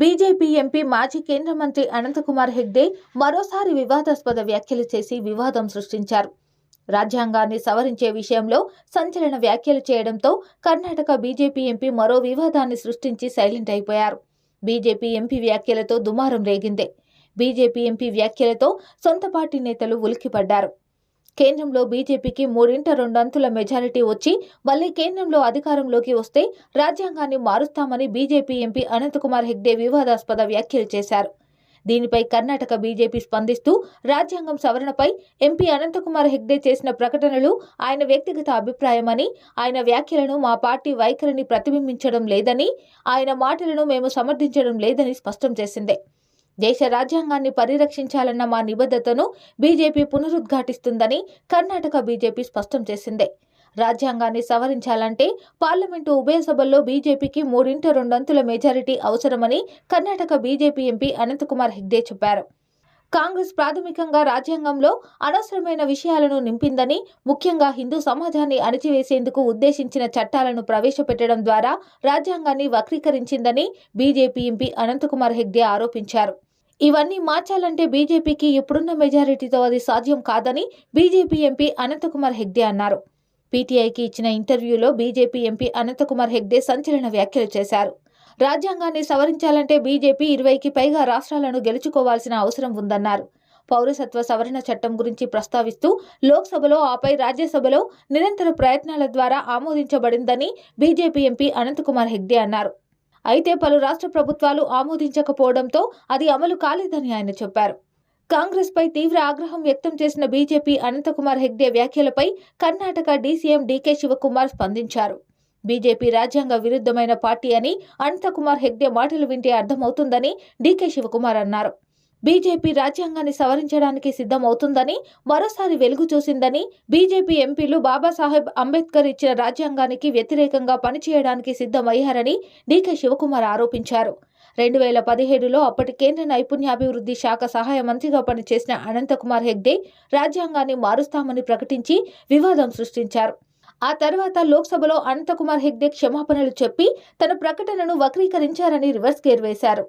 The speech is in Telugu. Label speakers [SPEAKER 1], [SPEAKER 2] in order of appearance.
[SPEAKER 1] బీజేపీ ఎంపీ మాజీ కేంద్ర మంత్రి అనంతకుమార్ హెగ్డే మరోసారి వివాదాస్పద వ్యాఖ్యలు చేసి వివాదం సృష్టించారు. రాజ్యాంగాన్ని సవరించే విషయంలో సంచలన వ్యాఖ్యలు చేయడంతో కర్ణాటక బీజేపీ ఎంపీ మరో వివాదాన్ని సృష్టించి సైలెంట్ అయిపోయారు. బీజేపీ ఎంపీ వ్యాఖ్యలతో దుమారం రేగింది. బీజేపీ ఎంపీ వ్యాఖ్యలతో సొంత పార్టీ నేతలు ఉలిక్కిపడ్డారు. కేంద్రంలో బీజేపీకి మూడింట రెండంతుల మెజారిటీ వచ్చి మళ్ళీ కేంద్రంలో అధికారంలోకి వస్తే రాజ్యాంగాన్ని మారుస్తామని బీజేపీ ఎంపీ అనంతకుమార్ హెగ్డే వివాదాస్పద వ్యాఖ్యలు చేశారు. దీనిపై కర్ణాటక బీజేపీ స్పందిస్తూ రాజ్యాంగం సవరణపై ఎంపీ అనంతకుమార్ హెగ్డే చేసిన ప్రకటనలు ఆయన వ్యక్తిగత అభిప్రాయమని ఆయన వ్యాఖ్యలను మా పార్టీ వైఖరిని ప్రతిబింబించడం లేదని ఆయన మాటలను మేము సమర్థించడం లేదని స్పష్టం చేసింది. దేశ రాజ్యాంగాన్ని పరిరక్షించాలన్న మా నిబద్ధతను బీజేపీ పునరుద్ఘాటిస్తుందని కర్ణాటక బీజేపీ స్పష్టం చేసింది. రాజ్యాంగాన్ని సవరించాలంటే పార్లమెంటు ఉభయ సభల్లో బీజేపీకి మూడింట రెండొంతుల మెజారిటీ అవసరమని కర్ణాటక బీజేపీ ఎంపీ అనంతకుమార్ హెగ్డే చెప్పారు. కాంగ్రెస్ ప్రాథమికంగా రాజ్యాంగంలో అనవసరమైన విషయాలను నింపిందని ముఖ్యంగా హిందూ సమాజాన్ని అణిచివేసేందుకు ఉద్దేశించిన చట్టాలను ప్రవేశపెట్టడం ద్వారా రాజ్యాంగాన్ని వక్రీకరించిందని బీజేపీ ఎంపీ అనంతకుమార్ హెగ్డే ఆరోపించారు. ఇవన్నీ మార్చాలంటే బీజేపీకి ఇప్పుడున్న మెజారిటీతో అది సాధ్యం కాదని బీజేపీ ఎంపీ అనంతకుమార్ హెగ్డే అన్నారు. పీటీఐకి ఇచ్చిన ఇంటర్వ్యూలో బీజేపీ ఎంపీ అనంతకుమార్ హెగ్డే సంచలన వ్యాఖ్యలు చేశారు. రాజ్యాంగాన్ని సవరించాలంటే బీజేపీ ఇరవైకి పైగా రాష్ట్రాలను గెలుచుకోవాల్సిన అవసరం ఉందన్నారు. పౌరసత్వ సవరణ చట్టం గురించి ప్రస్తావిస్తూ లోక్సభలో ఆపై రాజ్యసభలో నిరంతర ప్రయత్నాల ద్వారా ఆమోదించబడిందని బీజేపీ ఎంపీ అనంతకుమార్ హెగ్డే అన్నారు. అయితే పలు రాష్ట్ర ప్రభుత్వాలు ఆమోదించకపోవడంతో అది అమలు కాలేదని ఆయన చెప్పారు. కాంగ్రెస్పై తీవ్ర ఆగ్రహం వ్యక్తం చేసిన బీజేపీ అనంతకుమార్ హెగ్డే వ్యాఖ్యలపై కర్ణాటక డీసీఎం డీకే శివకుమార్ స్పందించారు. బీజేపీ రాజ్యాంగ విరుద్ధమైన పార్టీ అని అనంతకుమార్ హెగ్డే మాటలు వింటే అర్థమవుతుందని డీకే శివకుమార్ అన్నారు. బీజేపీ రాజ్యాంగాన్ని సవరించడానికి సిద్ధమవుతుందని మరోసారి వెలుగు చూసిందని బీజేపీ ఎంపీలు బాబాసాహెబ్ అంబేద్కర్ ఇచ్చిన రాజ్యాంగానికి వ్యతిరేకంగా పనిచేయడానికి సిద్ధమయ్యారని డీకే శివకుమార్ ఆరోపించారు. రెండు వేల పదిహేడులో అప్పటి కేంద్ర నైపుణ్యాభివృద్ధి శాఖ సహాయ మంత్రిగా పనిచేసిన అనంతకుమార్ హెగ్డే రాజ్యాంగాన్ని మారుస్తామని ప్రకటించి వివాదం సృష్టించారు. ఆ తర్వాత లోక్సభలో అనంతకుమార్ హెగ్డే క్షమాపణలు చెప్పి తన ప్రకటనను వక్రీకరించారని రివర్స్ గేర్ వేశారు.